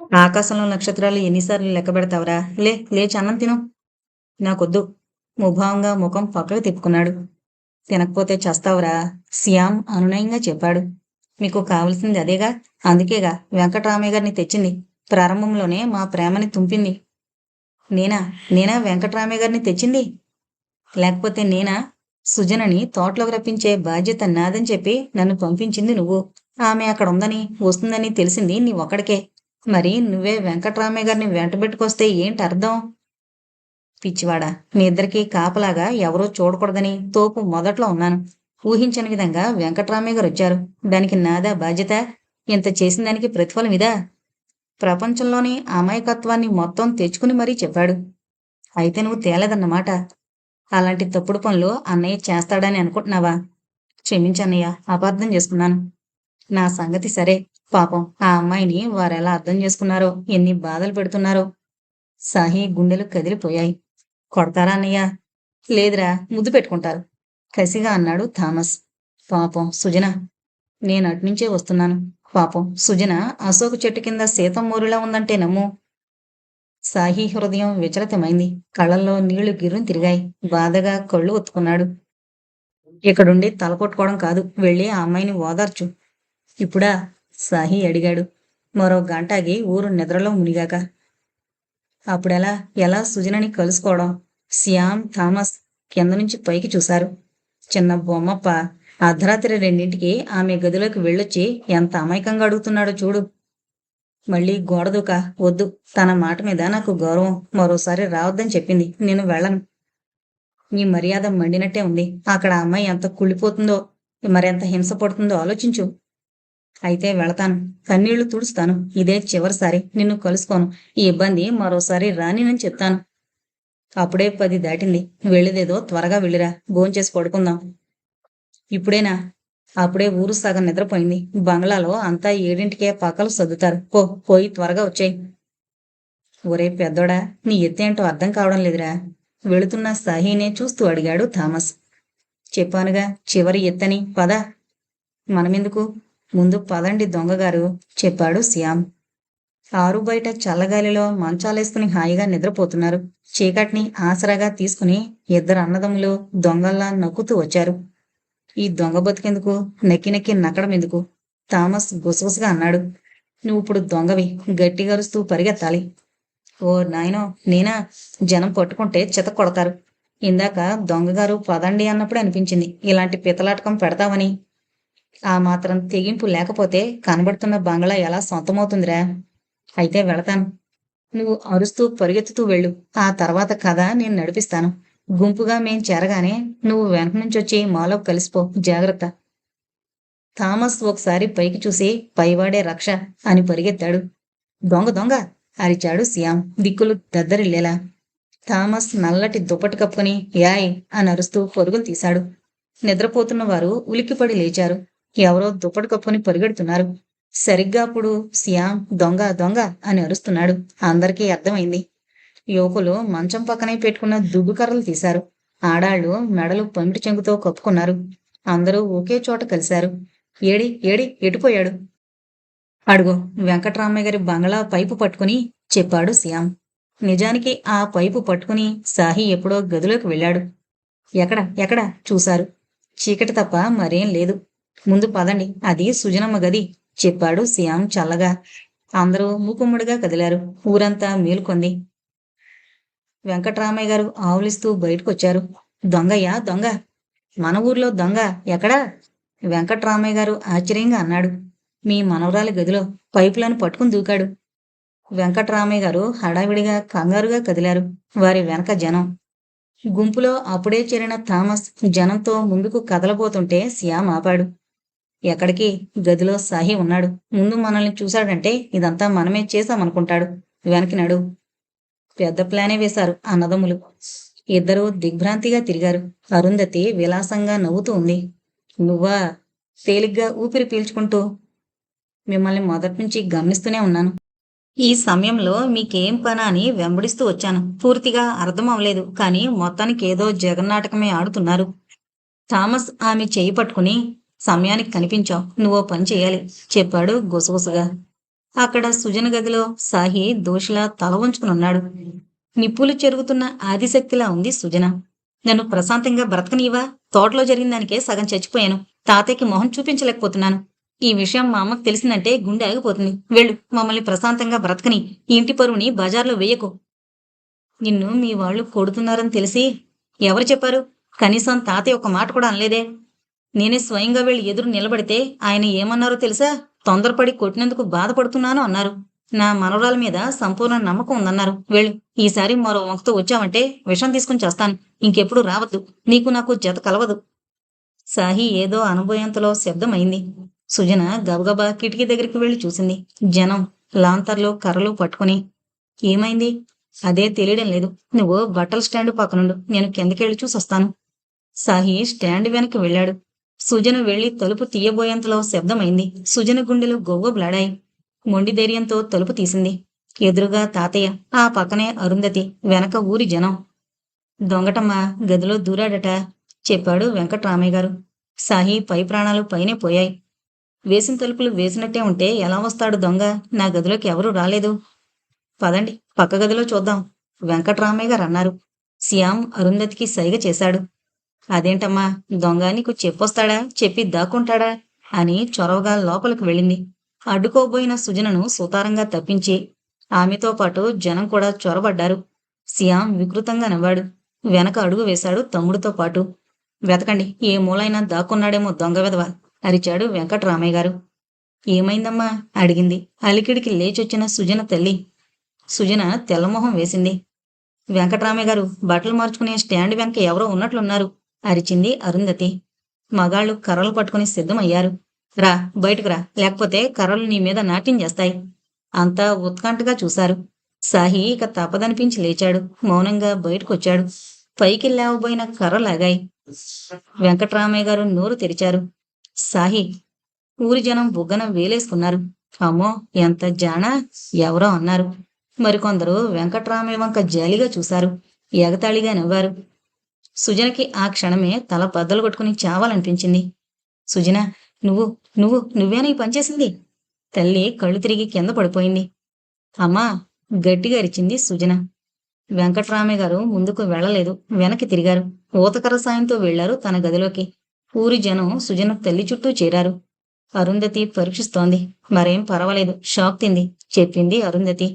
ఆకాశంలో నక్షత్రాలు ఎన్నిసార్లు లెక్క పెడతావురా? లే లేచి అన్నం తిను. నాకొద్దు. ముభావంగా ముఖం పక్కకు తిప్పుకున్నాడు. తినకపోతే చస్తావురా? శ్యామ్ అనునయంగా చెప్పాడు. మీకు కావలసింది అదేగా? అందుకేగా వెంకటరామయ్య గారిని తెచ్చింది. ప్రారంభంలోనే మా ప్రేమని తుంపింది. నేనా? నేనా వెంకటరామయ్య గారిని తెచ్చింది? లేకపోతే నేనా? సుజనని తోటలోకి రప్పించే బాధ్యత నాదని చెప్పి నన్ను పంపించింది నువ్వు. ఆమె అక్కడ ఉందని వస్తుందని తెలిసింది నీ ఒక్కడికే. మరి నువ్వే వెంకటరామయ్య గారిని వెంటబెట్టుకొస్తే ఏంటి అర్థం? పిచ్చివాడా మీ ఇద్దరికి కాపలాగా ఎవరూ చూడకూడదని తోపు మొదట్లో ఉన్నాను. ఊహించని విధంగా వెంకటరామయ్య గారు వచ్చారు. దానికి నాదా బాధ్యత? ఇంత చేసిన దానికి ప్రతిఫలం ఇదా? ప్రపంచంలోని అమాయకత్వాన్ని మొత్తం తెచ్చుకుని మరీ చెప్పాడు. అయితే నువ్వు తేలేదన్నమాట. అలాంటి తప్పుడు పనులు అన్నయ్య చేస్తాడని అనుకుంటున్నావా? క్షమించన్నయ్య అపార్థం చేసుకున్నాను. నా సంగతి సరే. పాపం ఆ అమ్మాయిని వారెలా అర్థం చేసుకున్నారో ఎన్ని బాధలు పెడుతున్నారో. సాహి గుండెలు కదిలిపోయాయి. కొడతారా అన్నయ్య? లేదురా ముద్దు పెట్టుకుంటారు. కసిగా అన్నాడు థామస్. పాపం సుజన నేను అటునుంచే వస్తున్నాను. పాపం సుజన అశోక చెట్టు కింద సీతమ్మూరిలా ఉందంటే నమ్ము. సాహి హృదయం విచలితమైంది. కళ్ళల్లో నీళ్ళు గిర్రుని తిరిగాయి. బాధగా కళ్ళు ఒత్తుకున్నాడు. ఇక్కడుండి తల కొట్టుకోవడం కాదు. వెళ్ళి ఆ అమ్మాయిని ఓదార్చు. ఇప్పుడా సాహి అడిగాడు. మరో గంటకి ఊరు నిద్రలో మునిగాక. అప్పుడెలా? ఎలా సుజనని కలుసుకోవడం? శ్యామ్ థామస్ కింద నుంచి పైకి చూశారు. చిన్న బొమ్మప్ప అర్ధరాత్రి రెండింటికి ఆమె గదిలోకి వెళ్ళొచ్చి ఎంత అమాయకంగా అడుగుతున్నాడో చూడు. మళ్ళీ గోడదుక వద్దు తన మాట మీద నాకు గౌరవం మరోసారి రావద్దని చెప్పింది. నేను వెళ్ళను. నీ మర్యాద మండినట్టే ఉంది. అక్కడ ఆ అమ్మాయి ఎంత కుళ్ళిపోతుందో మరెంత హింస పడుతుందో ఆలోచించు. అయితే వెళతాను. కన్నీళ్ళు తుడుస్తాను. ఇదే చివరిసారి నిన్ను కలుసుకోను. ఈ ఇబ్బంది మరోసారి రానినని చెప్తాను. అప్పుడే పది దాటింది. వెళ్ళేదేదో త్వరగా వెళ్ళిరా. భోంచేసి పడుకుందాం. ఇప్పుడేనా? అప్పుడే ఊరు సగం నిద్రపోయింది. బంగ్లాలో అంతా ఏడింటికే పక్కలు సర్దుతారు. పో పోయి త్వరగా వచ్చాయి. ఒరే పెద్దోడా నీ ఎత్తేంటో అర్థం కావడం లేదురా. వెళుతున్న సాహీనే చూస్తూ అడిగాడు థామస్. చెప్పానుగా చివరి ఎత్తని పద. మనమెందుకు? ముందు పదండి దొంగగారు చెప్పాడు శ్యామ్. ఆరు బయట చల్లగాలిలో మంచాలేసుకుని హాయిగా నిద్రపోతున్నారు. చీకటిని ఆసరాగా తీసుకుని ఇద్దరు అన్నదమ్ములు దొంగల్లా నక్కుతూ వచ్చారు. ఈ దొంగ బతికెందుకు? నెక్కి నెక్కి నక్కడం ఎందుకు? థామస్ గుసగుసగా అన్నాడు. నువ్వు ఇప్పుడు దొంగవి గట్టిగరుస్తూ పరిగెత్తాలి. ఓ నాయనో నేనా? జనం పట్టుకుంటే చిత కొడతారు. ఇందాక దొంగగారు పదండి అన్నప్పుడు అనిపించింది ఇలాంటి పితలాటకం పెడతావని. ఆ మాత్రం తెగింపు లేకపోతే కనబడుతున్న బంగ్లా ఎలా సొంతమవుతుందిరా? అయితే వెళతాను. నువ్వు అరుస్తూ పరిగెత్తుతూ వెళ్ళు. ఆ తర్వాత కథ నేను నడిపిస్తాను. గుంపుగా మేం చేరగానే నువ్వు వెనక నుంచి వచ్చి మాలో కలిసిపో. జాగ్రత్త. థామస్ ఒకసారి పైకి చూసి పైవాడే రక్ష అని పరిగెత్తాడు. దొంగ దొంగ అరిచాడు శ్యామ్ దిక్కులు దద్దరిల్లేలా. థామస్ నల్లటి దుప్పటి కప్పుకుని యాయ్ అని అరుస్తూ పొరుగులు తీశాడు. నిద్రపోతున్న వారు ఉలిక్కిపడి లేచారు. ఎవరో దుప్పటి కప్పుకొని పరిగెడుతున్నారు. సరిగ్గా అప్పుడు శ్యామ్ దొంగ దొంగ అని అరుస్తున్నాడు. అందరికీ అర్థమైంది. యువకులు మంచం పక్కనే పెట్టుకున్న దుగ్గు కర్రలు తీశారు. ఆడాళ్ళు మెడలు పంపిటి చెంగుతో కప్పుకున్నారు. అందరూ ఒకే చోట కలిశారు. ఏడి ఏడి ఎటుపోయాడు? అడుగు. వెంకట్రామయ్య గారి బంగ్లా పైపు పట్టుకుని చెప్పాడు శ్యామ్. నిజానికి ఆ పైపు పట్టుకుని సాహి ఎప్పుడో గదిలోకి వెళ్ళాడు. ఎక్కడ ఎక్కడ? చూశారు. చీకటి తప్ప మరేం లేదు. ముందు పదండి. అది సుజనమ్మ గది. చెప్పాడు శ్యామ్ చల్లగా. అందరూ మూకుమ్మడిగా కదిలారు. ఊరంతా మేలుకొంది. వెంకట్రామయ్య గారు ఆవులిస్తూ బయటకొచ్చారు. దొంగయ్యా దొంగ. మన ఊర్లో దొంగ ఎక్కడా? వెంకట్రామయ్య గారు ఆశ్చర్యంగా అన్నాడు. మీ మనవరాలి గదిలో పైపులను పట్టుకుని దూకాడు. వెంకట్రామయ్య గారు హడావిడిగా కంగారుగా కదిలారు. వారి వెనక జనం. గుంపులో అప్పుడే చేరిన థామస్ జనంతో ముందుకు కదలబోతుంటే శ్యామ్ ఆపాడు. ఎక్కడికి? గదిలో సాహి ఉన్నాడు. ముందు మనల్ని చూశాడంటే ఇదంతా మనమే చేశామనుకుంటాడు. వెనక్కి నడు. పెద్ద ప్లానే వేశారు అన్నదమ్ములు ఇద్దరూ దిగ్భ్రాంతిగా తిరిగారు. అరుంధతి విలాసంగా నవ్వుతూ ఉంది. నువ్వా? తేలిగ్గా ఊపిరి పీల్చుకుంటూ మిమ్మల్ని మొదటి నుంచి గమనిస్తూనే ఉన్నాను. ఈ సమయంలో మీకేం పనా అని వెంబడిస్తూ వచ్చాను. పూర్తిగా అర్థం అవ్వలేదు కానీ మొత్తానికి ఏదో జగన్నాటకమే ఆడుతున్నారు. థామస్ ఆమె చేయి పట్టుకుని సమయానికి కనిపించావు. నువ్వో పని చేయాలి. చెప్పాడు గుసగుసగా. అక్కడ సుజన గదిలో సాహి దోషిలా తల ఉంచుకునున్నాడు నిప్పులు చెరుగుతున్న ఆదిశక్తిలా ఉంది సుజన. నన్ను ప్రశాంతంగా బ్రతకనీవా తోటలో జరిగిన దానికే సగం చచ్చిపోయాను. తాతయ్యకి మొహం చూపించలేకపోతున్నాను. ఈ విషయం మా అమ్మకు తెలిసిందంటే గుండె ఆగిపోతుంది. వెళ్ళు మమ్మల్ని ప్రశాంతంగా బ్రతకని. ఇంటి పరువుని బజార్లో వేయకు. నిన్ను మీ వాళ్ళు కొడుతున్నారని తెలిసి ఎవరు చెప్పారు? కనీసం తాతయ్య ఒక మాట కూడా అనలేదే. నేనే స్వయంగా వెళ్ళి ఎదురు నిలబడితే ఆయన ఏమన్నారో తెలుసా? తొందరపడి కొట్టినందుకు బాధపడుతున్నాను అన్నారు. నా మనవరాల మీద సంపూర్ణ నమ్మకం ఉందన్నారు. వెళ్ళు. ఈసారి మరో వంకతో వచ్చావంటే విషం తీసుకుని చేస్తాను. ఇంకెప్పుడు రావద్దు. నీకు నాకు జత కలవదు. సాహి ఏదో అనుభవంతలో శబ్దమైంది సుజన గబగబా కిటికీ దగ్గరికి వెళ్ళి చూసింది. జనం లాంతర్లో కర్రలు పట్టుకుని ఏమైంది? అదే తెలియడం లేదు. నువ్వు బట్టల స్టాండ్ పక్కనుండు. నేను కిందకెళ్ళి చూసొస్తాను. సాహి స్టాండ్ వెనక్కి వెళ్ళాడు. సుజన వెళ్ళి తలుపు తీయబోయేంతలో శబ్దమైంది. సుజన గుండెలు గొవ్వబ్లాడాయి మొండి ధైర్యంతో తలుపు తీసింది. ఎదురుగా తాతయ్య ఆ పక్కనే అరుంధతి వెనక ఊరి జనం. దొంగటమ్మ గదిలో దూరాడట చెప్పాడు వెంకట్రామయ్య గారు. సాహి పై ప్రాణాలు పైనే పోయాయి. వేసిన తలుపులు వేసినట్టే ఉంటే ఎలా వస్తాడు దొంగ? నా గదిలోకి ఎవరూ రాలేదు. పదండి పక్క గదిలో చూద్దాం వెంకట్రామయ్య గారు అన్నారు. శ్యామ్ అరుంధతికి సైగ చేశాడు. అదేంటమ్మా? దొంగ నీకు చెప్పొస్తాడా? చెప్పి దాక్కుంటాడా? అని చొరవగా లోపలికి వెళ్ళింది. అడ్డుకోబోయిన సుజనను సుతారంగా తప్పించి ఆమెతో పాటు జనం కూడా చొరబడ్డారు. సియాం వికృతంగా నవ్వాడు. వెనక అడుగు వేశాడు తమ్ముడితో పాటు. వెతకండి ఏ మూలైనా దాక్కున్నాడేమో దొంగ విధవ అరిచాడు వెంకట్రామయ్య గారు. ఏమైందమ్మా? అడిగింది. అలికిడికి లేచొచ్చిన సుజన తల్లి. సుజన తెల్లమొహం వేసింది. వెంకట్రామయ్య గారు బట్టలు మార్చుకునే స్టాండ్ వెనక ఎవరో ఉన్నట్లున్నారు. అరిచింది అరుంధతి. మగాళ్ళు కర్రలు పట్టుకుని సిద్ధమయ్యారు. రా బయటకు రా. లేకపోతే కర్రలు నీ మీద నాట్యం చేస్తాయి. అంతా ఉత్కంఠగా చూశారు. సాహి ఇక తప్పదనిపించి లేచాడు. మౌనంగా బయటకొచ్చాడు. పైకి లేవబోయిన కర్ర లాగాయి వెంకట్రామయ్య గారు నోరు తెరిచారు. సాహి ఊరి జనం బుగ్గన వేలేసుకున్నారు. అమ్మో ఎంత జానా? ఎవరో అన్నారు. మరికొందరు వెంకట్రామయ్య వంక జాలిగా చూశారు. ఎగతాళిగా నవ్వారు. సుజనకి ఆ క్షణమే తల బద్దలు కొట్టుకుని చావాలనిపించింది. సుజన నువ్వు నువ్వు నువ్వేనా ఈ పనిచేసింది తల్లి కళ్ళు తిరిగి కింద పడిపోయింది. అమ్మా గట్టిగా అరిచింది సుజన. వెంకట్రామయ్య గారు ముందుకు వెళ్ళలేదు. వెనక్కి తిరిగారు. ఊతకర సాయంతో వెళ్ళారు తన గదిలోకి. ఊరి జనం సుజన తల్లి చుట్టూ చేరారు. అరుంధతి పరీక్షిస్తోంది. మరేం పర్వాలేదు. షాక్ తింది చెప్పింది అరుంధతి.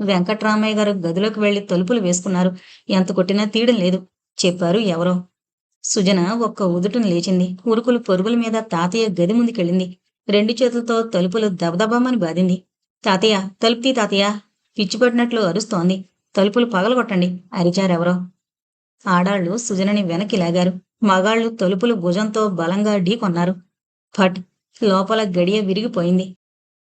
వెంకట్రామయ్య గారు గదిలోకి వెళ్ళి తలుపులు వేసుకున్నారు. ఎంత కొట్టినా తీయడం లేదు. చెప్పారు ఎవరో. సుజన ఒక్క ఉదుటను లేచింది. ఉరుకులు పొరుగుల మీద తాతయ్య గది ముందుకెళ్ళింది. రెండు చేతులతో తలుపులు దబదబామని బాధింది. తాతయ్య తలుపుతీ తాతయ్య. పిచ్చిపడినట్లు అరుస్తోంది. తలుపులు పగలగొట్టండి అరిచారెవరో. ఆడాళ్ళు సుజనని వెనక్కి లాగారు. మగాళ్ళు తలుపులు భుజంతో బలంగా ఢీకొన్నారు ఫట్! లోపల గడియ విరిగిపోయింది.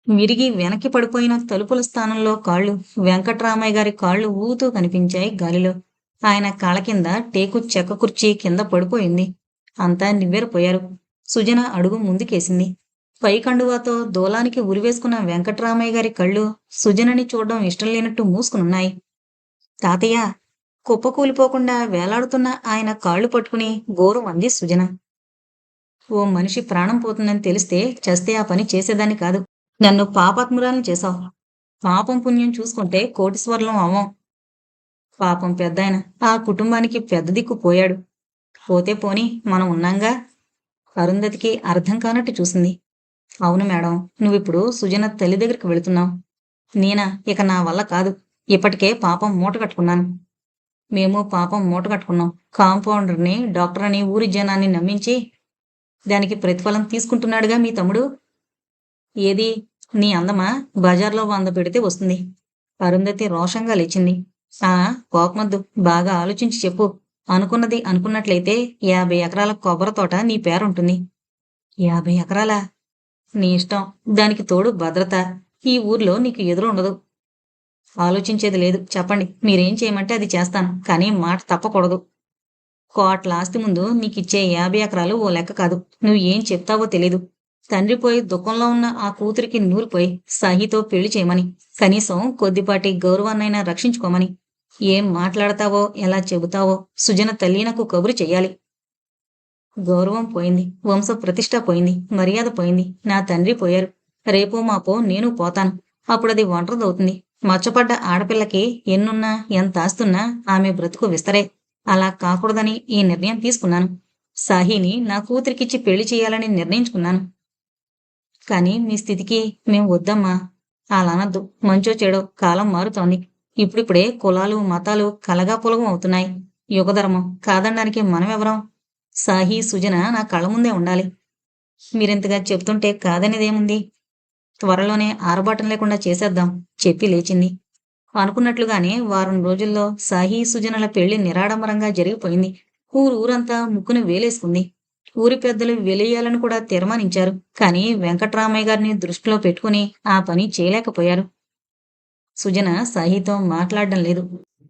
విరిగి వెనక్కి పడిపోయిన తలుపుల స్థానంలో కాళ్ళు. వెంకట్రామయ్య గారి కాళ్ళు ఊతూ కనిపించాయి గాలిలో. ఆయన కాళ్ళ కింద టేకు చెక్క కుర్చీ కింద పడిపోయింది. అంతా నివ్వెరపోయారు. సుజన అడుగు ముందుకేసింది. పై కండువాతో దూలానికి ఉరివేసుకున్న వెంకట్రామయ్య గారి కళ్ళు సుజనని చూడడం ఇష్టం లేనట్టు మూసుకునున్నాయి. తాతయ్య కుప్పకూలిపోకుండా వేలాడుతున్న ఆయన కాళ్ళు పట్టుకుని గోరు అంది సుజన. ఓ మనిషి ప్రాణం పోతుందని తెలిస్తే చస్తే ఆ పని చేసేదాన్ని కాదు. నన్ను పాపాత్మురాలను చేశావు. పాపం పుణ్యం చూసుకుంటే కోటీశ్వర్లం అవ్వం. పాపం పెద్దాయన ఆ కుటుంబానికి పెద్ద దిక్కు పోయాడు. పోతే పోని మనం ఉన్నాంగా? అరుంధతికి అర్థం కానట్టు చూసింది. అవును మేడం నువ్విప్పుడు సుజన తల్లి దగ్గరికి వెళుతున్నావు. నేనా ఇక నా వల్ల కాదు. ఇప్పటికే పాపం మూట కట్టుకున్నాను. మేము పాపం మూట కట్టుకున్నాం. కాంపౌండర్ని డాక్టర్ అని ఊరి జనాన్ని నమ్మించి దానికి ప్రతిఫలం తీసుకుంటున్నాడుగా మీ తమ్ముడు? ఏది? నీ అందమా? బజార్లో వంద పెడితే వస్తుంది. అరుంధతి రోషంగా లేచింది. ఆ కోపమద్దు. బాగా ఆలోచించి చెప్పు. అనుకున్నది అనుకున్నట్లయితే యాభై ఎకరాల కొబ్బరి తోట నీ పేరుంటుంది. యాభై ఎకరాలా? నీ ఇష్టం. దానికి తోడు భద్రత. ఈ ఊర్లో నీకు ఎదురు ఉండదు ఆలోచించేది లేదు. చెప్పండి. మీరేం చేయమంటే అది చేస్తాను. కానీ మాట తప్పకూడదు. కోట్ల ఆస్తి ముందు నీకిచ్చే యాభై ఎకరాలు ఓ లెక్క కాదు. నువ్వు ఏం చెప్తావో తెలీదు. తండ్రి పోయి దుఃఖంలో ఉన్న ఆ కూతురికి నూరిపోయి సాహితో పెళ్ళి చేయమని కనీసం కొద్దిపాటి గౌరవాన్నైనా రక్షించుకోమని. ఏం మాట్లాడతావో ఎలా చెబుతావో సుజన తల్లినకు కబురు చెయ్యాలి. గౌరవం పోయింది వంశ ప్రతిష్ట పోయింది మర్యాద పోయింది. నా తండ్రి పోయారు. రేపో మాపో నేను పోతాను. అప్పుడది ఒంటరిదవుతుంది. మచ్చపడ్డ ఆడపిల్లకి ఎన్నున్నా ఎంత ఆస్తున్నా ఆమె బ్రతుకు విస్తరే. అలా కాకూడదని ఈ నిర్ణయం తీసుకున్నాను. సాహిని నా కూతురికిచ్చి పెళ్ళి చేయాలని నిర్ణయించుకున్నాను. కానీ మీ స్థితికి మేం వద్దమ్మా. అలా అనద్దు మంచో చెడో కాలం మారుతోంది. ఇప్పుడిప్పుడే కులాలు మతాలు కలగా పొలగం అవుతున్నాయి. యుగధర్మం కాదనడానికి మనమెవరం? సాహి సుజన నా కళ్ళ ముందే ఉండాలి. మీరింతగా చెప్తుంటే కాదనేదేముంది? త్వరలోనే ఆరబాటం లేకుండా చేసేద్దాం చెప్పి లేచింది. అనుకున్నట్లుగానే వారం రోజుల్లో సాహి సుజనల పెళ్ళి నిరాడంబరంగా జరిగిపోయింది. ఊరు ఊరంతా ముక్కును వేలేసుకుంది. ఊరి పెద్దలు వెలియాలని కూడా తీర్మానించారు. కానీ వెంకట్రామయ్య గారిని దృష్టిలో పెట్టుకుని ఆ పని చేయలేకపోయారు. సుజన సాహితో మాట్లాడడం లేదు.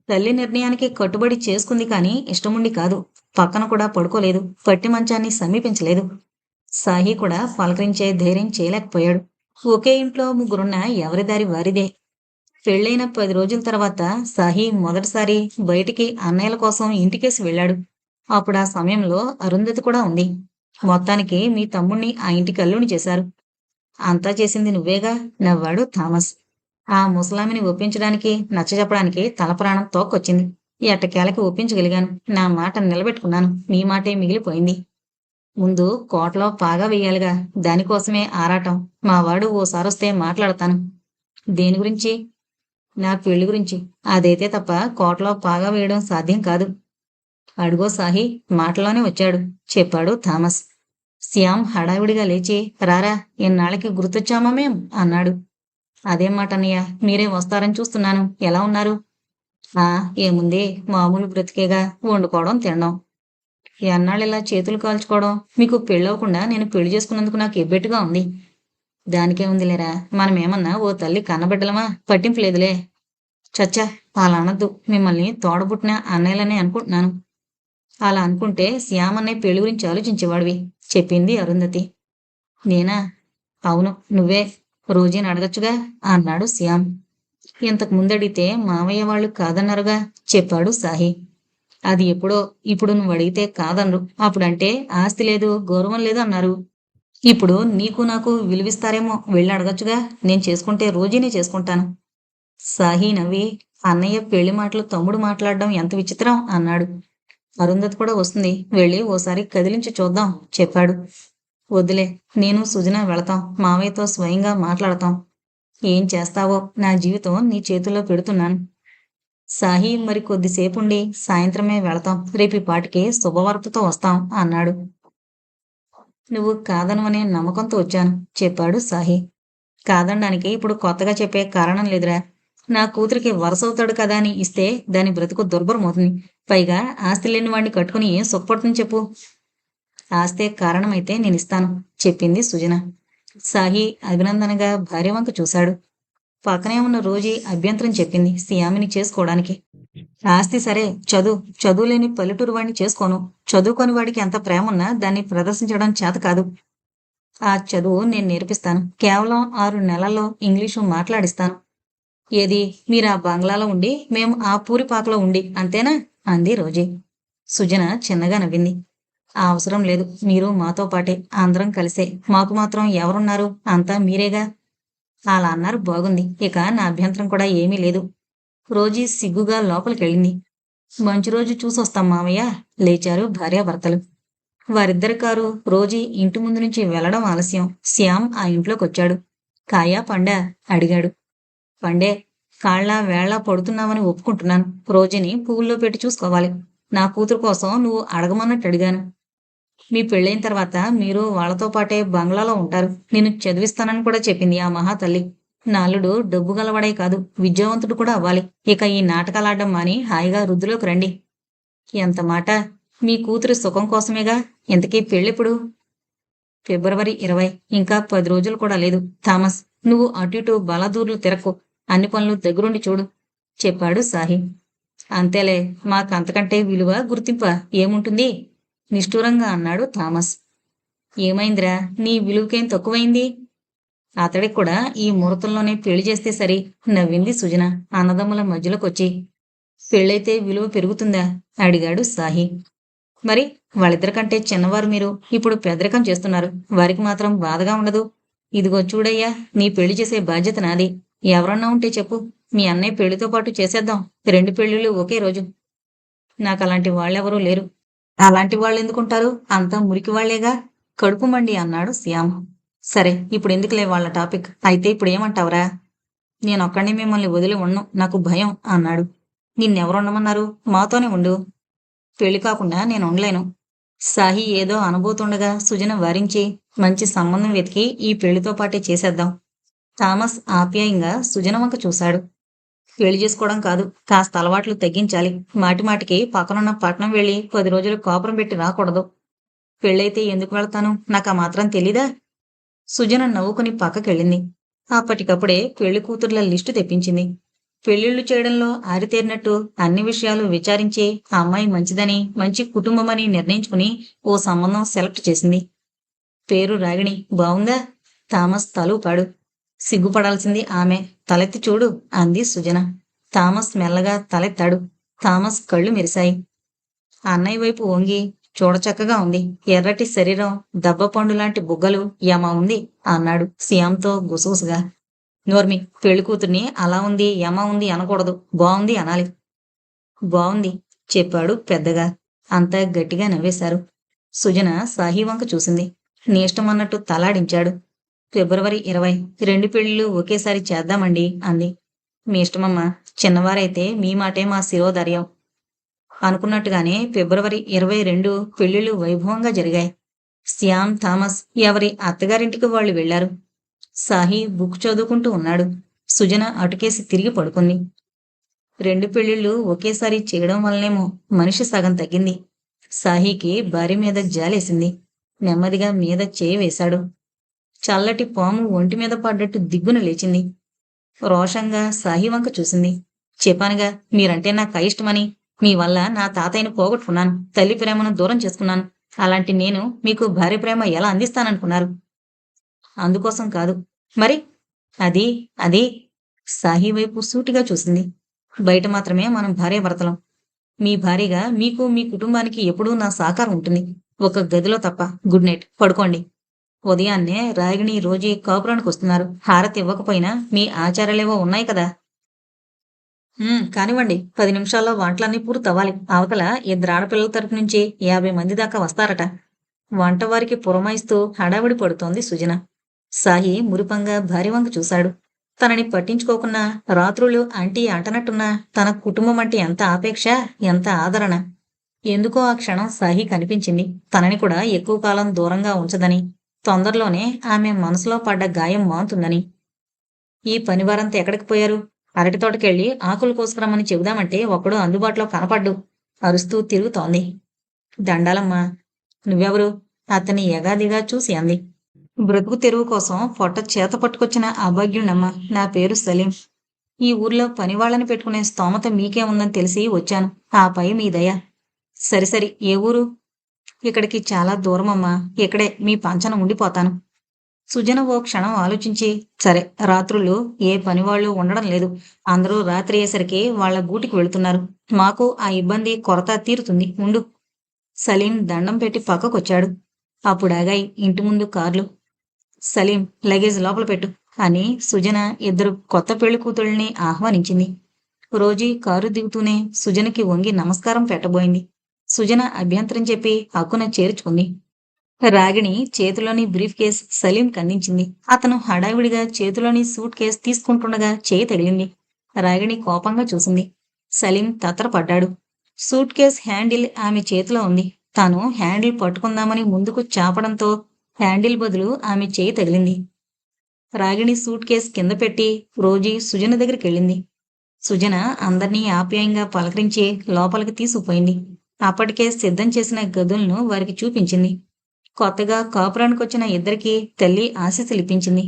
తల్లి నిర్ణయానికి కట్టుబడి చేసుకుంది కానీ ఇష్టముండి కాదు. పక్కన కూడా పడుకోలేదు. పట్టి మంచాన్ని సమీపించలేదు. సాహి కూడా పలకరించే ధైర్యం చేయలేకపోయాడు. ఒకే ఇంట్లో ముగ్గురున్న ఎవరి దారి వారిదే. పెళ్ళైన పది రోజుల తర్వాత సాహి మొదటిసారి బయటికి అన్నయ్యల కోసం ఇంటికేసి వెళ్ళాడు. అప్పుడు ఆ సమయంలో అరుంధతి కూడా ఉంది. మొత్తానికి మీ తమ్ముణ్ణి ఆ ఇంటికి అల్లుని చేశారు. అంతా చేసింది నువ్వేగా? నవ్వాడు థామస్. ఆ ముసలామిని ఒప్పించడానికి నచ్చజెప్పడానికి తల ప్రాణం తోక్కొచ్చింది. ఎట్టకేలకి ఒప్పించగలిగాను. నా మాట నిలబెట్టుకున్నాను. మీ మాటే మిగిలిపోయింది. ముందు కోటలో పాగా వేయాలిగా. దానికోసమే ఆరాటం. మా వాడు ఓసారొస్తే మాట్లాడతాను. దేని గురించి? నా పెళ్ళి గురించి. అదైతే తప్ప కోటలో పాగా వేయడం సాధ్యం కాదు. అడుగో సాహి మాటలోనే వచ్చాడు. చెప్పాడు థామస్. శ్యామ్ హడావిడిగా లేచి రారా ఇన్నాళ్ళకి గుర్తొచ్చామా మేం? అన్నాడు. అదేం మాట అన్నయ్య మీరే వస్తారని చూస్తున్నాను. ఎలా ఉన్నారు? ఆ ఏముంది మామూలు బ్రతికేగా వండుకోవడం తినడం. ఎన్నాళ్ళు ఇలా చేతులు కాల్చుకోవడం? మీకు పెళ్ళవకుండా నేను పెళ్ళి చేసుకున్నందుకు నాకు ఎబ్బెట్టుగా ఉంది. దానికే ఉందిలేరా మనమేమన్నా ఓ తల్లి కన్నబిడ్డలమా? పట్టింపు లేదులే. చచ్చా అలా అనద్దు. మిమ్మల్ని తోడబుట్టిన అన్నయ్యలనే అనుకుంటున్నాను. అలా అనుకుంటే శ్యామన్నయ్య పెళ్ళి గురించి ఆలోచించేవాడివి చెప్పింది అరుంధతి. నేనా? అవును నువ్వే. రోజీని అడగచ్చుగా? అన్నాడు శ్యామ్. ఇంతకు ముందడిగితే మావయ్య వాళ్ళు కాదన్నారుగా చెప్పాడు సాహి. అది ఎప్పుడో ఇప్పుడు నువ్వు అడిగితే కాదనరు. అప్పుడంటే ఆస్తి లేదు గౌరవం లేదు అన్నారు. ఇప్పుడు నీకు నాకు విలువిస్తారేమో వెళ్ళి అడగచ్చుగా. నేను చేసుకుంటే రోజీనే చేసుకుంటాను. సాహి నవ్వి అన్నయ్య పెళ్ళి మాటలు తమ్ముడు మాట్లాడడం ఎంత విచిత్రం అన్నాడు. అరుంధతి కూడా వస్తుంది. వెళ్ళి ఓసారి కదిలించి చూద్దాం చెప్పాడు. వద్దులే నేను సుజన వెళతాం. మావయ్యతో స్వయంగా మాట్లాడతాం. ఏం చేస్తావో? నా జీవితం నీ చేతుల్లో పెడుతున్నాను. సాహి మరి కొద్దిసేపుండి సాయంత్రమే వెళతాం. రేపు పాటికే పాటికి శుభవార్తతో వస్తాం అన్నాడు. నువ్వు కాదనవనే నమ్మకంతో వచ్చాను చెప్పాడు సాహి. కాదనడానికి ఇప్పుడు కొత్తగా చెప్పే కారణం లేదురా. నా కూతురికి వరసవుతాడు కదా అని ఇస్తే దాని బ్రతుకు దుర్భరమవుతుంది పైగా ఆస్తి లేని వాడిని కట్టుకుని ఏం సుఖపడుతుంది చెప్పు? ఆస్తే కారణమైతే నేను ఇస్తాను చెప్పింది సుజన. సాహి అభినందనగా భార్య వంక చూశాడు. పక్కనే ఉన్న రోజీ అభ్యంతరం చెప్పింది సియామిని చేసుకోవడానికి. ఆస్తి సరే చదువు. చదువు లేని పల్లెటూరు వాడిని చేసుకోను. చదువుకొని వాడికి ఎంత ప్రేమ ఉన్నా దాన్ని ప్రదర్శించడం చేత కాదు. ఆ చదువు నేను నేర్పిస్తాను. కేవలం ఆరు నెలల్లో ఇంగ్లీషు మాట్లాడిస్తాను. ఏది? మీరు ఆ బంగ్లాలో ఉండి మేము ఆ పూరి పాకలో ఉండి అంతేనా? అంది రోజీ. సుజన చిన్నగా నవ్వింది. ఆ అవసరం లేదు మీరు మాతో పాటే అందరం కలిసే. మాకు మాత్రం ఎవరున్నారు? అంతా మీరేగా? అలా అన్నారు బాగుంది. ఇక నా అభ్యంతరం కూడా ఏమీ లేదు. రోజీ సిగ్గుగా లోపలికెళ్ళింది. మంచి రోజు చూసొస్తాం మామయ్య లేచారు భార్యాభర్తలు. వారిద్దరి కారు రోజీ ఇంటి ముందు నుంచి వెళ్ళడం ఆలస్యం. శ్యామ్ ఆ ఇంట్లోకి వచ్చాడు కాయా పండా? అడిగాడు. పండే కాళ్ళ వేళ్ళ పడుతున్నావని ఒప్పుకుంటున్నాను. రోజుని పువ్వుల్లో పెట్టి చూసుకోవాలి. నా కూతురు కోసం నువ్వు అడగమన్నట్టు అడిగాను. మీ పెళ్ళైన తర్వాత మీరు వాళ్ళతో పాటే బంగ్లాలో ఉంటారు. నేను చదివిస్తానని కూడా చెప్పింది ఆ మహాతల్లి. నాలుడు డబ్బు గలవాడే కాదు విద్యావంతుడు కూడా అవ్వాలి. ఇక ఈ నాటకాలాడడం మాని హాయిగా వృద్ధిలోకి రండి. ఎంత మాట? మీ కూతురు సుఖం కోసమేగా? ఇంతకీ పెళ్ళెప్పుడు? ఫిబ్రవరి ఇరవై. ఇంకా పది రోజులు కూడా లేదు. థామస్ నువ్వు అటు ఇటు బలదూర్లు తిరక్కు అన్ని పనులు దగ్గరుండి చూడు చెప్పాడు సాహి. అంతేలే మాకంతకంటే విలువ గుర్తింప ఏముంటుంది? నిష్ఠూరంగా అన్నాడు థామస్. ఏమైందిరా నీ విలువకేం తక్కువైంది? అతడికి కూడా ఈ ముహూర్తంలోనే పెళ్ళి చేస్తే సరి నవ్వింది సుజన అన్నదమ్ముల మధ్యలోకొచ్చి. పెళ్ళైతే విలువ పెరుగుతుందా? అడిగాడు సాహి. మరి వాళ్ళిద్దరికంటే చిన్నవారు మీరు ఇప్పుడు పెదరికం చేస్తున్నారు వారికి మాత్రం బాధగా ఉండదు. ఇదిగో చూడయ్యా నీ పెళ్ళి చేసే బాధ్యత నాది. ఎవరన్నా ఉంటే చెప్పు. మీ అన్నయ్య పెళ్ళితో పాటు చేసేద్దాం. రెండు పెళ్ళిళ్ళు ఒకే రోజు. నాకు అలాంటి వాళ్ళెవరూ లేరు. అలాంటి వాళ్ళు ఎందుకుంటారు అంతా మురికి వాళ్ళేగా కడుపు మండి అన్నాడు శ్యామ్. సరే ఇప్పుడు ఎందుకులే వాళ్ళ టాపిక్. అయితే ఇప్పుడు ఏమంటావురా నేను ఒక్కడే మిమ్మల్ని వదిలి ఉండను. నాకు భయం అన్నాడు. నిన్నెవరు ఉండమన్నారు? మాతోనే ఉండు. పెళ్ళి కాకుండా నేను ఉండలేను. సాహి ఏదో అనబోతుండగా సుజన వారించి మంచి సంబంధం వెతికి ఈ పెళ్ళితో పాటే చేసేద్దాం. థామస్ ఆప్యాయంగా సుజన వంక చూశాడు. పెళ్ళి చేసుకోవడం కాదు కాస్త అలవాట్లు తగ్గించాలి. మాటిమాటికి పక్కనున్న పట్నం వెళ్ళి పది రోజులు కాపురం పెట్టి రాకూడదు. పెళ్ళైతే ఎందుకు వెళ్తాను? నాకు ఆ మాత్రం తెలీదా? సుజన నవ్వుకుని పక్కకెళ్ళింది. అప్పటికప్పుడే పెళ్ళి కూతుర్ల లిస్టు తెప్పించింది. పెళ్ళిళ్ళు చేయడంలో ఆరితేరినట్టు అన్ని విషయాలు విచారించి ఆ అమ్మాయి మంచిదని మంచి కుటుంబమని నిర్ణయించుకుని ఓ సంబంధం సెలెక్ట్ చేసింది. పేరు రాగిణి. బావుందా? థామస్ తలూపాడు. సిగ్గుపడాల్సింది ఆమె. తలెత్తి చూడు అంది సుజన. థామస్ మెల్లగా తలెత్తాడు. థామస్ కళ్ళు మెరిశాయి. అన్నయ్య వైపు వంగి చూడచక్కగా ఉంది. ఎర్రటి శరీరం దబ్బపండు లాంటి బుగ్గలు యమ ఉంది అన్నాడు సియాంతో గుసగుసగా. నోర్మి పెళ్ళి కూతుర్ని అలా ఉంది యమ ఉంది అనకూడదు. బాగుంది అనాలి. బాగుంది చెప్పాడు పెద్దగా. అంతా గట్టిగా నవ్వేశారు. సుజన సాహీవంక చూసింది. నీ ఇష్టమన్నట్టు తలాడించాడు. ఫిబ్రవరి ఇరవై. రెండు పెళ్ళిళ్ళు ఒకేసారి చేద్దామండి అంది. మీ ఇష్టమమ్మ. చిన్నవారైతే మీ మాటే మా శిరోధర్యం అనుకున్నట్టుగానే ఫిబ్రవరి ఇరవై రెండు పెళ్ళిళ్ళు వైభవంగా జరిగాయి. శ్యామ్ థామస్ ఎవరి అత్తగారింటికి వాళ్ళు వెళ్ళారు సాహి బుక్ చదువుకుంటూ ఉన్నాడు. సుజన అటుకేసి తిరిగి పడుకుంది. రెండు పెళ్ళిళ్ళు ఒకేసారి చేయడం వల్లనేమో మనిషి సగం తగ్గింది. సాహికి భార్య మీద జాలేసింది. నెమ్మదిగా మీద చేయి వేశాడు. చల్లటి పాము ఒంటి మీద పడ్డట్టు దిగ్గున లేచింది. రోషంగా సాహివంక చూసింది. చెప్పానుగా మీరంటే నాకు అయిష్టమని. మీ వల్ల నా తాతయ్యను పోగొట్టుకున్నాను. తల్లి ప్రేమను దూరం చేసుకున్నాను. అలాంటి నేను మీకు భార్య ప్రేమ ఎలా అందిస్తాననుకున్నారు? అందుకోసం కాదు. మరి? అది అది. సాహి వైపు సూటిగా చూసింది. బయట మాత్రమే మనం భార్యాభర్తలం మీ భార్యగా మీకు మీ కుటుంబానికి ఎప్పుడూ నా సహకారం ఉంటుంది. ఒక గదిలో తప్ప. Good night. పడుకోండి. ఉదయాన్నే రాగిణి రోజీ కాపురానికి వస్తున్నారు. హారతి ఇవ్వకపోయినా మీ ఆచారాలేవో ఉన్నాయి కదా? కానివ్వండి. పది నిమిషాల్లో వంటలన్నీ పూర్తవ్వాలి. అవతల ఇద్దరు ఆడపిల్లల తరపు నుంచి యాభై మంది దాకా వస్తారట. వంటవారికి పురమాయిస్తూ హడావిడి పడుతోంది సుజన. సాయి మురిపంగా భార్య వంక చూశాడు. తనని పట్టించుకోకున్నా రాత్రులు అంటీ అంటనట్టున్నా తన కుటుంబం అంటే ఎంత ఆపేక్ష ఎంత ఆదరణ? ఎందుకో ఆ క్షణం సాహి కనిపించింది. తనని కూడా ఎక్కువ కాలం దూరంగా ఉంచదని తొందరలోనే ఆమె మనసులో పడ్డ గాయం మాంతుందని ఈ పనివారంతా ఎక్కడికి పోయారు? అరటి తోటకెళ్ళి ఆకులు కోసుకురమ్మని చెబుదామంటే ఒకడు అందుబాటులో కనపడ్డు. అరుస్తూ తిరుగుతోంది. దండాలమ్మా నువ్వెవరు? అతని ఎగాదిగా చూసి అంది. బ్రతుకు తెరువు కోసం పొట్ట చేత పట్టుకొచ్చిన అభాగ్యుణ్ణమ్మ నా పేరు సలీం. ఈ ఊర్లో పనివాళ్ళని పెట్టుకునే స్తోమత మీకే ఉందని తెలిసి వచ్చాను. ఆ పై మీ దయ. సరి సరి ఏ ఊరు? ఇక్కడికి చాలా దూరమమ్మా. ఇక్కడే మీ పంచన ఉండిపోతాను. సుజన ఓ క్షణం ఆలోచించి సరే రాత్రులు ఏ పని వాళ్ళు ఉండడం లేదు. అందరూ రాత్రి అయ్యేసరికి వాళ్ళ గూటికి వెళుతున్నారు. మాకు ఆ ఇబ్బంది కొరత తీరుతుంది. ఉండు. సలీం దండం పెట్టి పక్కకొచ్చాడు. అప్పుడాగాయి ఇంటి ముందు కార్లు. సలీం లగేజ్ లోపల పెట్టు అని సుజన ఇద్దరు కొత్త పెళ్ళి కూతుళ్ళని ఆహ్వానించింది. రోజీ కారు దిగుతూనే సుజనకి వంగి నమస్కారం పెట్టబోయింది. సుజన అభ్యంతరం చెప్పి హక్కున చేర్చుకుంది. రాగిణి చేతిలోని బ్రీఫ్ కేస్ సలీం కందించింది అతను హడావిడిగా చేతిలోని సూట్ కేస్ తీసుకుంటుండగా చేయి తగిలింది. రాగిణి కోపంగా చూసింది. సలీం తత్తరపడ్డాడు. సూట్ కేస్ హ్యాండిల్ ఆమె చేతిలో ఉంది. తాను హ్యాండిల్ పట్టుకుందామని ముందుకు చాపడంతో హ్యాండిల్ బదులు ఆమె చేయి తగిలింది. రాగిణి సూట్ కేస్ కింద పెట్టి రోజీ సుజన దగ్గరికి వెళ్ళింది. సుజన అందర్నీ ఆప్యాయంగా పలకరించి లోపలికి తీసుకుపోయింది. అప్పటికే సిద్ధం చేసిన గదులను వారికి చూపించింది. కొత్తగా కాపురానికి వచ్చిన ఇద్దరికి తల్లి ఆశీస్సులిప్పించింది.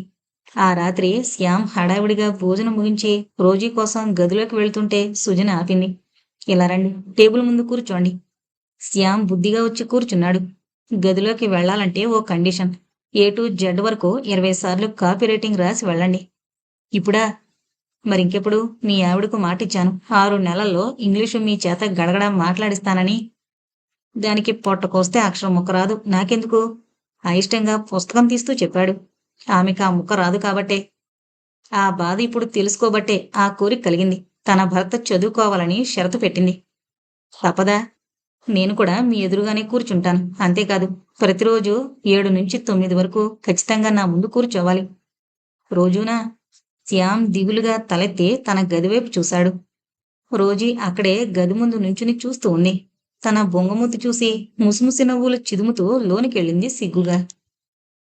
ఆ రాత్రి శ్యామ్ హడావిడిగా భోజనం ముగించి రోజీ కోసం గదిలోకి వెళ్తుంటే సుజన ఆపింది. ఇలా రండి టేబుల్ ముందు కూర్చోండి. శ్యామ్ బుద్ధిగా వచ్చి కూర్చున్నాడు. గదిలోకి వెళ్ళాలంటే ఓ కండిషన్. ఏ టు జెడ్ వరకు ఇరవై సార్లు కాపీ రేటింగ్ రాసి వెళ్ళండి. ఇప్పుడా మరింకెప్పుడు మీ ఆవిడకు మాటిచ్చాను. ఆరు నెలల్లో ఇంగ్లీషు మీ చేత గడగడ మాట్లాడిస్తానని. దానికి పొట్టకొస్తే అక్షరం ముక్క రాదు. నాకెందుకు? అయిష్టంగా పుస్తకం తీస్తూ చెప్పాడు. ఆమెకు ఆ ముక్క రాదు కాబట్టే. ఆ బాధ ఇప్పుడు తెలుసుకోబట్టే ఆ కోరిక కలిగింది. తన భర్త చదువుకోవాలని షరతు పెట్టింది. తప్పదా నేను కూడా మీ ఎదురుగానే కూర్చుంటాను. అంతేకాదు ప్రతిరోజు ఏడు నుంచి తొమ్మిది వరకు ఖచ్చితంగా నా ముందు కూర్చోవాలి. రోజునా? శ్యామ్ దిగులుగా తలెత్తి తన గదివైపు చూశాడు. రోజీ అక్కడే గది ముందు నుంచుని చూస్తూ ఉంది. తన బొంగమూతి చూసి ముసిముసి నవ్వులు చిదుముతూ లోనికెళ్ళింది సిగ్గుగా.